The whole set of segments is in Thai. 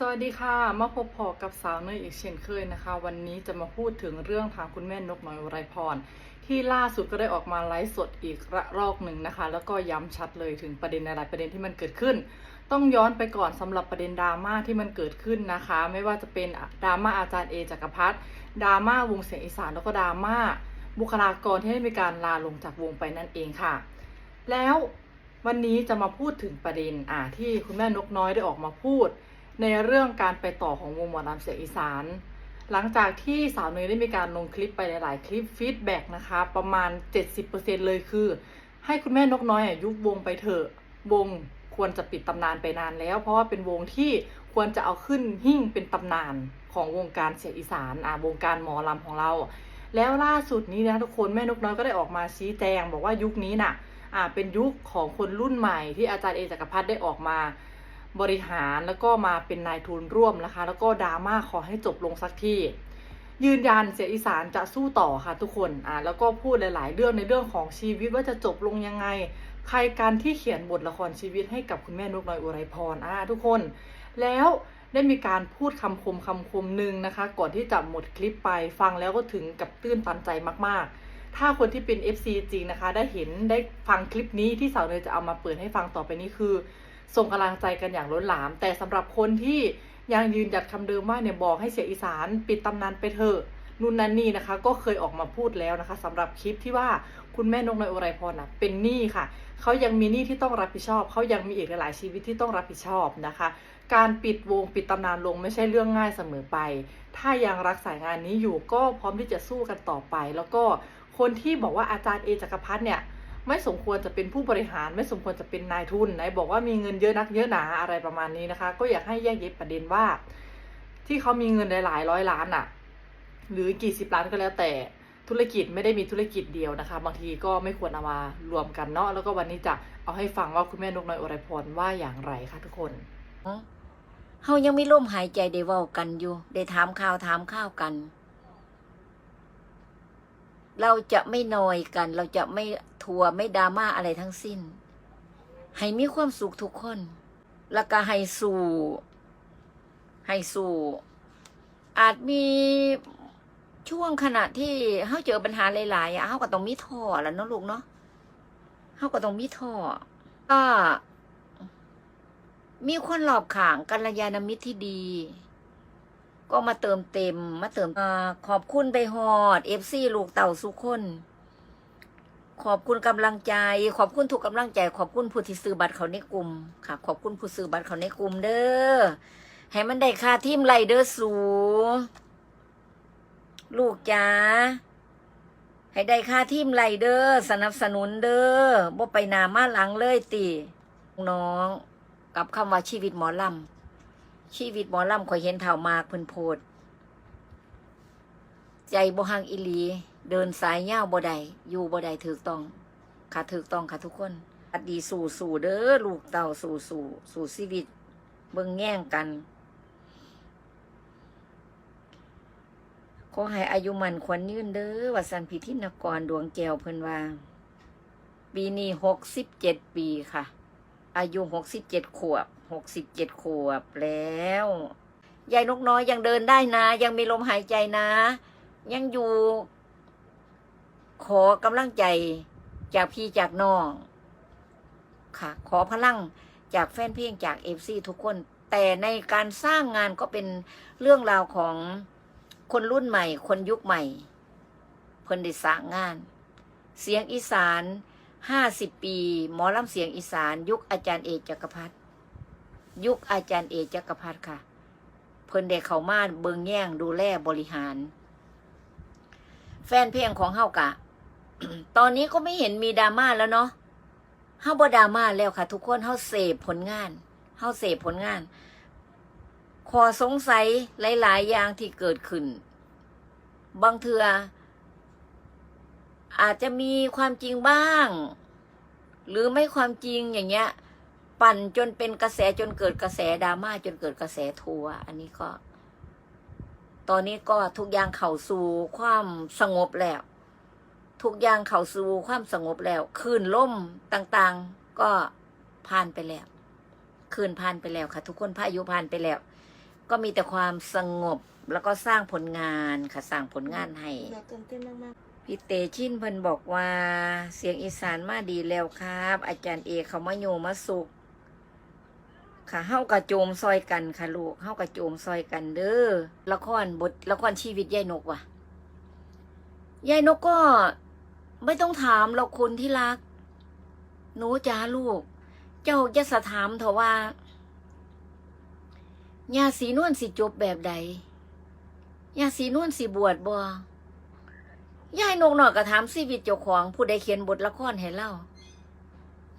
สวัสดีค่ะ มาพบพอกับสาวเนยอีกเช่นเคยนะคะ วันนี้จะมาพูดถึงเรื่องทางคุณแม่นกน้อยไรพร ที่ล่าสุดก็ได้ออกมาไลฟ์สดอีกระรอกหนึ่งนะคะ แล้วก็ย้ำชัดเลยถึงประเด็นหลายประเด็นที่มันเกิดขึ้น ต้องย้อนไปก่อนสำหรับประเด็นดราม่าที่มันเกิดขึ้นนะคะ ไม่ว่าจะเป็นดราม่าอาจารย์เอจักรพัฒน์ดราม่าวงเสียงอีสานแล้วก็ดราม่าบุคลากรที่ได้มีการลาลงจากวงไปนั่นเองค่ะ แล้ววันนี้จะมาพูดถึงประเด็นอ่าที่คุณแม่นกน้อยได้ออกมาพูด ในเรื่องการไปต่อของวงหมอลำเสียงอีสาน หลังจากที่สาวเนยได้มีการลงคลิปไปหลายๆคลิปฟีดแบ็กนะคะ ประมาณ 70%เลยคือ ให้คุณแม่นกน้อยอะยุบวงไปเถอะวงควรจะปิดตำนานไปนานแล้ว เพราะว่าเป็นวงที่ควรจะเอาขึ้นหิ้งเป็นตำนานของวงการเสียงอีสานอ่าวงการหมอลำของเรา แล้วล่าสุดนี้นะทุกคนแม่นกน้อยก็ได้ออกมาชี้แจง บอกว่ายุคนี้น่ะอ่าเป็นยุคของคนรุ่นใหม่ที่อาจารย์เอจักรพัฒน์ได้ออกมา บริหารแล้วก็มาเป็นนายทุนร่วมนะคะ แล้วก็ดราม่าขอให้จบลงสักทียืนยันเสียอีสานจะสู้ต่อค่ะทุกคนอ่าแล้วก็พูดหลาย ๆ เรื่องในเรื่องของชีวิตว่าจะจบลงยังไง ใครการที่เขียนบทละครชีวิตให้กับคุณแม่นกน้อยอุไรพรอ่าทุกคน แล้วได้มีการพูดคำคมคำคมหนึ่งนะคะ ก่อนที่จะหมดคลิปไปฟังแล้วก็ถึงกับตื้นตันใจมาก ๆ ถ้าคนที่เป็น FC จริงนะคะ ได้เห็นได้ฟังคลิปนี้ที่สาวเนยจะเอามาเปิดให้ฟังต่อไปนี้คือ ส่งกำลังใจกันอย่างล้นหลาม แต่สำหรับคนที่ยังยืนหยัดคำเดิมว่าเนี่ยบอกให้เสียอีสานปิดตำนานไปเถอะนู่นนั่นนี่นะคะ ก็เคยออกมาพูดแล้วนะคะสำหรับคลิปที่ว่าคุณแม่นกน้อยอุไรพรน่ะเป็นหนี้ค่ะเขายังมีหนี้ที่ต้องรับผิดชอบเขายังมีอีกหลายชีวิตที่ต้องรับผิดชอบนะคะ การปิดวงปิดตำนานลงไม่ใช่เรื่องง่ายเสมอไป ถ้ายังรักสายงานนี้อยู่ก็พร้อมที่จะสู้กันต่อไป แล้วก็คนที่บอกว่าอาจารย์เอจักรพัฒน์เนี่ย ไม่สมควรจะเป็นผู้บริหาร ไม่สมควรจะเป็นนายทุนไหนบอกว่ามีเงินเยอะนักเยอะหนาอะไรประมาณนี้นะคะ ก็อยากให้แยกแยะประเด็นว่า ที่เขามีเงินหลายร้อยล้านอะหรือกี่สิบล้านก็แล้วแต่ธุรกิจไม่ได้มีธุรกิจเดียวนะคะ บางทีก็ไม่ควรเอามารวมกันเนาะแล้วก็วันนี้จะเอาให้ฟังว่าคุณแม่นกน้อยอรพรว่าอย่างไรคะทุกคนเฮายังมีลมหายใจได้เว้ากันอยู่ ได้ถามข่าวถามข้าวกัน เราจะไม่นอยกัน เราจะไม่ ทัวร์ไม่ดราม่าอะไรทั้งสิ้น ให้มีความสุขทุกคน แล้วก็ให้สู่ให้สู่ อาจมีช่วงขณะที่เฮาเจอปัญหาหลายๆอะเฮาก็ต้องมีท่อแล้วเนาะลูกเนาะเฮาก็ต้องมีท่อก็มีคนหลอบขางกัลยาณมิตรที่ดี ก็มาเติมเต็ม มาเติมอขอบคุณไปฮอดเอฟซีลูกเต่าสุคน ขอบคุณกำลังใจ ขอบคุณถูกกำลังใจ ขอบคุณผู้ที่ซื้อบัตรเขาในกลุ่มค่ะ ขอบคุณผู้ซื้อบัตรเขาในกลุ่มเด้อให้มันได้ค่าทีมไรเด้อสูลูกจ้าให้ได้ค่าทีมไรเด้อสนับสนุนเด้อบ่ไปนามาหลังเลยติน้อง กับคำว่าชีวิตหมอลำชีวิตหมอลำข่อยเห็นเท่ามากเพิ่นโพด ใจบ่หังอิลี เดินสายยาวบ่ได้อยู่บ่ได้ถูกต้องค่ะถูกต้องค่ะทุกคนอดีสู่สู่เด้อลูกเต่าสู่สู่สู่ชีวิต เบิ่งแย่งกันขอให้อายุมันขวัญยืนเด้อว่าสันพิธินกรดวงแก้วเพิ่นว่า ปีนี้หกสิบเจ็ดปีค่ะ อายุหกสิบเจ็ดขวบหกสิบเจ็ดขวบแล้วยายนกน้อยยังเดินได้นะ ยังมีลมหายใจนะ ยังอยู่ ขอกำลังใจจากพี่จากน้อง ค่ะ ขอพลังจากแฟนเพลงจากเอฟซีทุกคน แต่ในการสร้างงานก็เป็นเรื่องราวของคนรุ่นใหม่ คนยุคใหม่เพิ่นได้สร้างงาน เสียงอีสานห้าสิบปี หมอลำเสียงอีสาน ยุคอาจารย์เอกจักรพัฒยุคอาจารย์เอกจักรพัฒค่ะ เพิ่นได้เข้ามาเบิงแย่งดูแลบริหาร แฟนเพลงของเฮากะ ตอนนี้ก็ไม่เห็นมีดราม่าแล้วเนาะเฮาบ่ดราม่าแล้วค่ะ ทุกคนเฮาเสพผลงานเฮาเสพผลงาน ขอสงสัยหลาย ๆ อย่างที่เกิดขึ้น บางเทืออาจจะมีความจริงบ้าง หรือไม่ความจริงอย่างเงี้ย ปั่นจนเป็นกระแสจนเกิดกระแสดราม่าจนเกิดกระแสทัวอันนี้ก็ ตอนนี้ก็ทุกอย่างเข้าสู่ความสงบแล้ว ทุกอย่างเข้าสู่ความสงบแล้วคลื่นล่มต่างๆ ก็ผ่านไปแล้วคลื่นผ่านไปแล้วค่ะ ทุกคนพายุผ่านไปแล้ว ก็มีแต่ความสงบแล้วก็สร้างผลงานค่ะสร้างผลงานให้เราตื่นเต้นมากพี่เตชินเพิ่นบอกว่าเสียงอีสานมาดีแล้วครับ อาจารย์เอกเขามาโยมาสุกค่ะเฮากระโจมซอยกันค่ะลูกเฮากระโจมซอยกันเด้อละครบทละครชีวิตยายนกว่ะยายนกก็ ไม่ต้องถามเราคนที่รัก หนูจ้าลูก เจ้าจะสะถามเถอะว่าญาสีนวลสิจบแบบใดญาสีนวลสิบวชบ่ยายนกหน่อยก็ถามชีวิตเจ้าของผู้ใดเขียนบทละครให้เล่า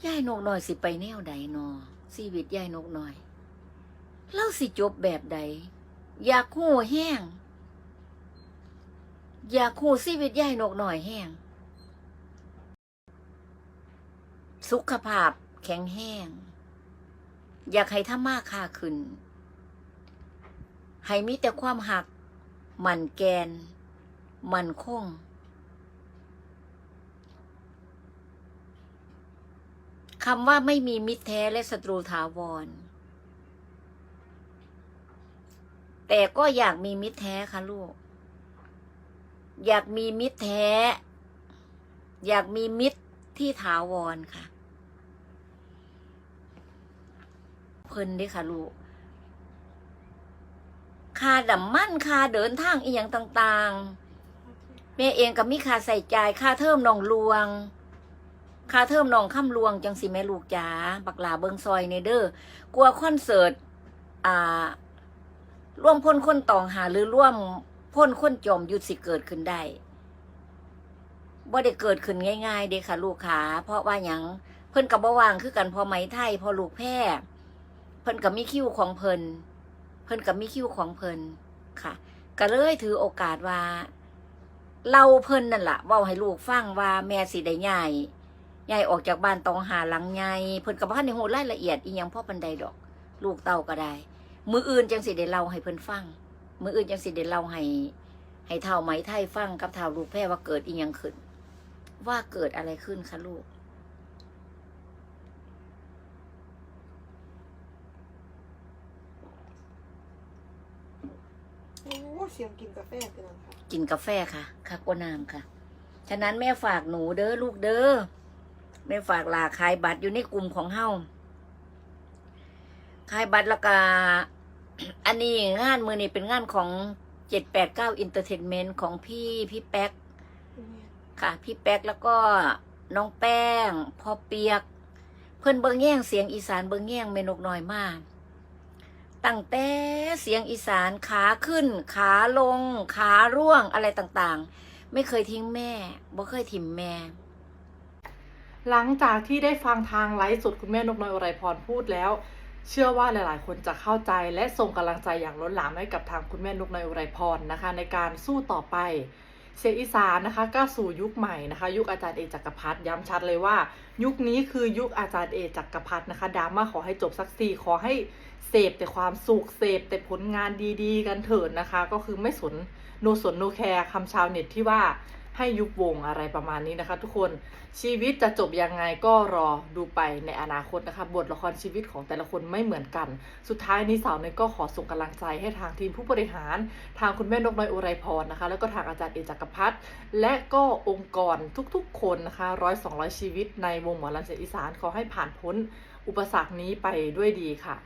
ยายนกหน่อยสิไปแนวใดนอชีวิตยายนกหน่อย เล่าสิจบแบบใด อยากหู้แห้ง อยากหู้ชีวิตยายนกหน่อยแห้ง สุขภาพแข็งแห้ง อยากให้ท่ามากค่าขึ้น ให้มีแต่ความหัก มันแกน มันคง คำว่าไม่มีมิตรแท้และศัตรูถาวร แต่ก็อยากมีมิตรแท้ค่ะลูก อยากมีมิตรแท้ อยากมีมิตรที่ถาวรค่ะ เพิ่นเด้ค่ะลูกค่าดำมั่นค่าเดินทางอีหยังต่าง ๆ แม่เองก็มีค่าใส่จ่ายค่าเทอมน้องลวงค่าเทอมน้องค่ำลวงจังสิแม่ลูกจ๋าบักหลาเบิงซอยในเด้อกลัวคอนเสิร์ตอ่าร่วมพ่นคนตองหาหรือร่วมพ่นคนจอมยุดสิเกิดขึ้นได้บ่ได้เกิดขึ้นง่าย ๆ เด้ค่ะ ลูกขาเพราะว่าหยังเพิ่นกับบ่วางคือกันพอไหมไทยพอลูกแพร่เพิ่นกับมีคิวของเพิ่นเพิ่นกับมีคิวของเพิ่นค่ะก็เลยถือโอกาสว่า เราเพิ่นนั่นล่ะเว้าให้ลูกฟังว่าแม่สิได้ใหญ่ใหญ่ออกจากบ้านตองหาหลังใหญ่เพิ่นกับบ่ทันได้ฮู้รายละเอียดอีหยังพ่อปานใดดอก ลูกเต้าก็ได้ มืออื่นจังสิได้เล่าให้เพิ่นฟัง มืออื่นจังสิได้เล่าให้ ให้เท่าไหมไทยฟังกับเท่าลูกแพ่ว่าเกิดอีหยังขึ้น ว่าเกิดอะไรขึ้นคะลูก ๆโียงกินกาแฟกันแล้วค่ะกินกาแฟค่ะคากวน้ำค่ะ ฉะนั้นแม่ฝากหนูเด้อลูกเด้อแม่ฝากลาขายบัตรอยู่ในกลุ่มของเฮาขายบัตรแล้วก็อันนี้งานมือนี้เป็นงานของเจ็ดแปดเก้าอินเตอร์เทนเมนต์ของพี่พี่แป๊ก ค่ะ พี่แป๊กแล้วก็น้องแป้งพ่อเปียก เพิ่อนเบิงแย่งเสียงอีสานเบิงแย่งเมนกน้อยมาก ตั้งแต่เสียงอีสานขาขึ้น ขาลง ขาร่วงอะไรต่างๆ ไม่เคยทิ้งแม่บ่เคยถิ่มแม่ หลังจากที่ได้ฟังทางไลฟ์สดคุณแม่นกน้อยอไรพรพูดแล้ว เชื่อว่าหลายๆ คนจะเข้าใจและส่งกำลังใจอย่างล้นหลามให้กับทางคุณแม่นกน้อยอไรพรนะคะ ในการสู้ต่อไป เสียงอีสานนะคะก้าสู่ยุคใหม่นะคะ ยุคอาจารย์เอกจักรพัฒน์ย้ำชัดเลยว่า ยุคนี้คือยุคอาจารย์เอกจักรพัฒน์นะคะดราม่าขอให้จบสักทีขอให้เสพแต่ความสุขเสพแต่ผลงานดีๆ กันเถิดนะคะ ก็คือไม่สนโนสนโนแคร์คำชาวเน็ตที่ว่า ให้ยุบวงอะไรประมาณนี้นะคะ ทุกคนชีวิตจะจบยังไงก็รอดูไปในอนาคตนะคะ บทละครชีวิตของแต่ละคนไม่เหมือนกัน สุดท้ายนี้สาวเนยก็ขอส่งกำลังใจให้ทางทีมผู้บริหาร ทางคุณแม่นกน้อยอุไรพรนะคะ แล้วก็ทางอาจารย์เอกจักรพัฒน์และก็องค์กรทุกๆ คนนะคะร้อยสองร้อยชีวิตในวงหมอลำเสียงอีสานขอให้ผ่านพ้นอุปสรรคนี้ไปด้วยดีค่ะ